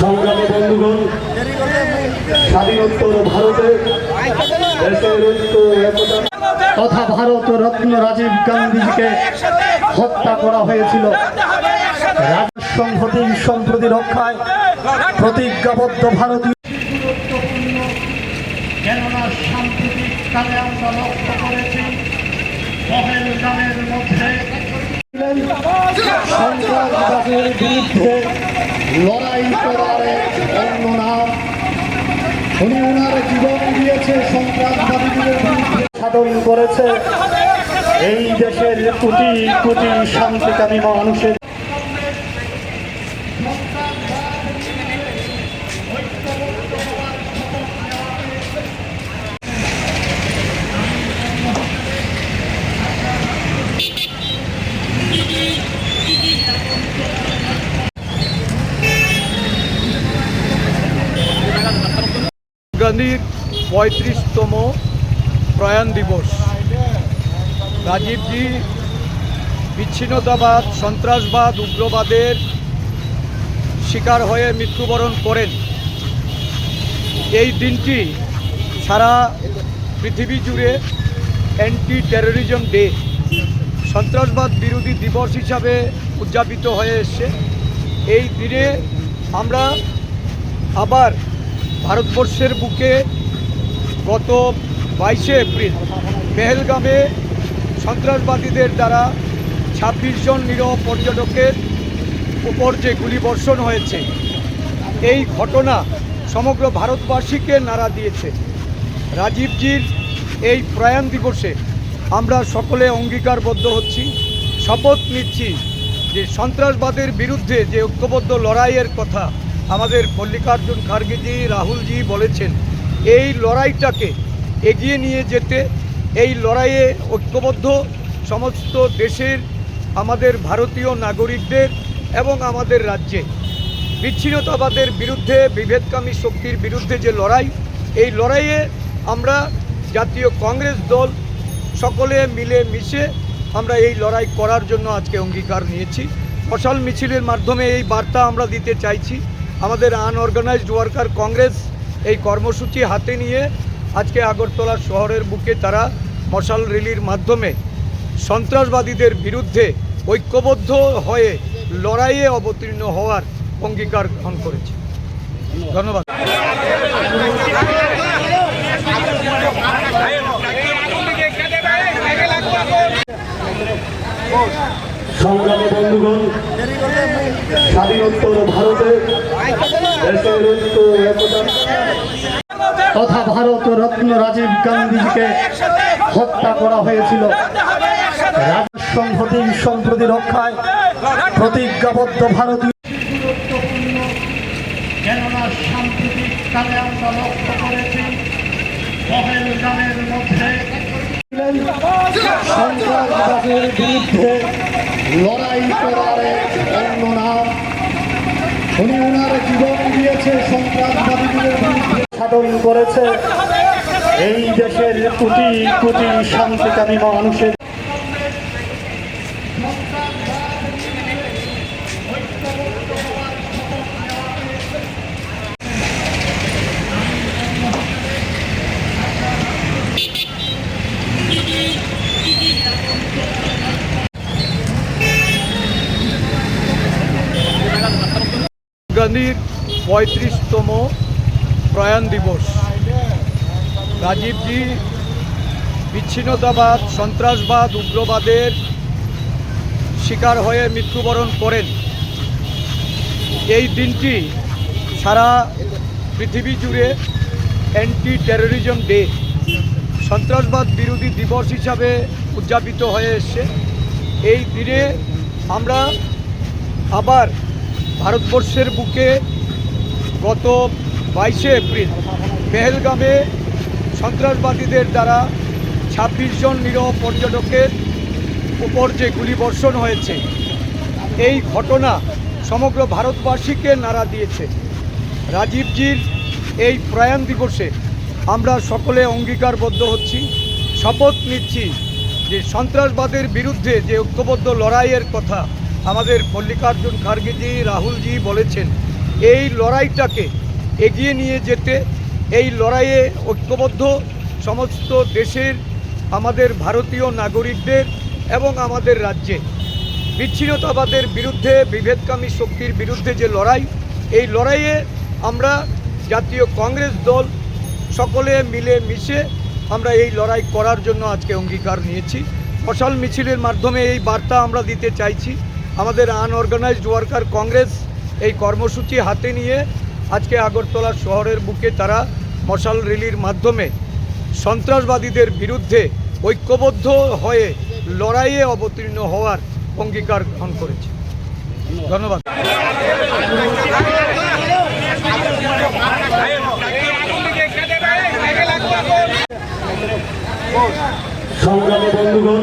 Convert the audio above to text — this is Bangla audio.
সংগ্রামী বন্ধুগণ স্বাধীনোত্তর ভারতে তথা ভারত রত্ন রাজীব গান্ধীজিকে হত্যা করা হয়েছিল। রাজসংহতি সম্প্রতি রক্ষায় প্রতিজ্ঞাবদ্ধ ভারতীয়। কেননা সাম্প্রতিক কালে আমরা লক্ষ্য করেছি পহেলগামের মধ্যে বিরুদ্ধে লড়াই করার অন্য উনি ওনার জীবন দিয়েছে, সন্ত্রাসবাদীদের সাধন করেছে। এই দেশের কোটি কোটি শান্তিকামী মানুষের গান্ধীর পঁয়ত্রিশতম প্রয়াণ দিবস। রাজীবজি, বিচ্ছিন্নতাবাদ, সন্ত্রাসবাদ, উগ্রবাদের শিকার হয়ে মৃত্যুবরণ করেন। এই দিনটি সারা পৃথিবী জুড়ে অ্যান্টি টেরোরিজম ডে সন্ত্রাসবাদ বিরোধী দিবস হিসাবে উদযাপিত হয়ে এসছে। এই দিনে আমরা আবার ভারতবর্ষের বুকে গত বাইশে এপ্রিল পেহেলগামে সন্ত্রাসবাদীদের দ্বারা ছাব্বিশ জন নিরহ পর্যটকের উপর যে গুলিবর্ষণ হয়েছে, এই ঘটনা সমগ্র ভারতবাসীকে নাড়া দিয়েছে। রাজীবজির এই প্রয়াণ দিবসে আমরা সকলে অঙ্গীকারবদ্ধ হচ্ছি। শপথ নিচ্ছি যে সন্ত্রাসবাদের বিরুদ্ধে যে ঐক্যবদ্ধ লড়াইয়ের কথা আমাদের মল্লিকার্জুন খার্গেজি, রাহুলজি বলেছেন, এই লড়াইটাকে এগিয়ে নিয়ে যেতে, এই লড়াইয়ে ঐক্যবদ্ধ সমস্ত দেশের আমাদের ভারতীয় নাগরিকদের এবং আমাদের রাজ্যে। বিচ্ছিন্নতাবাদের বিরুদ্ধে, বিভেদকামী শক্তির বিরুদ্ধে যে লড়াই, এই লড়াইয়ে আমরা জাতীয় কংগ্রেস দল সকলে মিলে মিশে আমরা এই লড়াই করার জন্য আজকে অঙ্গীকার নিয়েছি। মশাল মিছিলের মাধ্যমে এই বার্তা আমরা দিতে চাইছি। আমাদের আনঅর্গানাইজড ওয়ার্কার কংগ্রেস এই কর্মসূচি হাতে নিয়ে আজকে আগরতলা শহরের বুকে তারা মশাল র্যালির মাধ্যমে সন্ত্রাসবাদীদের বিরুদ্ধে ঐক্যবদ্ধ হয়ে লড়াইয়ে অবতীর্ণ হওয়ার অঙ্গীকার গ্রহণ করেছে ধন্যবাদ সংগ্রামী বন্ধুগণ, স্বাধীনোত্তর ভারতে দেশের একতা। তথা ভারত রত্ন রাজীব গান্ধীজিকে হত্যা করা হয়েছিল। রাজসংহতি সম্প্রতি রক্ষায় প্রতিজ্ঞাবদ্ধ ভারতীয়। সাম্প্রতিক কালে আমরা লক্ষ্য করেছি মধ্যে সন্ত্রাসবাদের বিরুদ্ধে লড়াই করার অন্য নাম। উনি ওনার জীবন দিয়েছে সন্ত্রাসবাদীদের বিরুদ্ধে। সাধন করেছে এই দেশের কোটি কোটি শান্তিকামী মানুষের গান্ধীর পঁয়ত্রিশতম প্রয়াণ দিবস। রাজীবজি, বিচ্ছিন্নতাবাদ, সন্ত্রাসবাদ, উগ্রবাদের শিকার হয়ে মৃত্যুবরণ করেন। এই দিনটি সারা পৃথিবী জুড়ে অ্যান্টি টেরোরিজম ডে সন্ত্রাসবাদ বিরোধী দিবস হিসাবে উদযাপিত হয়ে এসছে। এই দিনে আমরা আবার ভারতবর্ষের বুকে গত বাইশে এপ্রিল পেহেলগামে সন্ত্রাসবাদীদের দ্বারা ছাব্বিশ জন নিরহ পর্যটকের উপর যে গুলিবর্ষণ হয়েছে, এই ঘটনা সমগ্র ভারতবাসীকে নাড়া দিয়েছে। রাজীবজির এই প্রয়াণ দিবসে আমরা সকলে অঙ্গীকারবদ্ধ হচ্ছি। শপথ নিচ্ছি যে সন্ত্রাসবাদের বিরুদ্ধে যে ঐক্যবদ্ধ লড়াইয়ের কথা আমাদের মল্লিকার্জুন খার্গেজি, রাহুলজি বলেছেন, এই লড়াইটাকে এগিয়ে নিয়ে যেতে, এই লড়াইয়ে ঐক্যবদ্ধ সমস্ত দেশের, আমাদের ভারতীয় নাগরিকদের এবং আমাদের রাজ্যে। বিচ্ছিন্নতাবাদের বিরুদ্ধে, বিভেদকামী শক্তির বিরুদ্ধে যে লড়াই, এই লড়াইয়ে আমরা জাতীয় কংগ্রেস দল সকলে মিলে মিশে আমরা এই লড়াই করার জন্য আজকে অঙ্গীকার নিয়েছি। ফসল মিছিলের মাধ্যমে এই বার্তা আমরা দিতে চাইছি। আমাদের আনঅর্গানাইজড ওয়ার্কার কংগ্রেস এই কর্মসূচি হাতে নিয়ে আজকে আগরতলা শহরের বুকে তারা মশাল রিলির মাধ্যমে সন্ত্রাসবাদীদের বিরুদ্ধে ঐক্যবদ্ধ হয়ে লড়াইয়ে অবতীর্ণ হওয়ার অঙ্গীকার গ্রহণ করেছে। ধন্যবাদ। সংগ্রামী বন্ধুগণ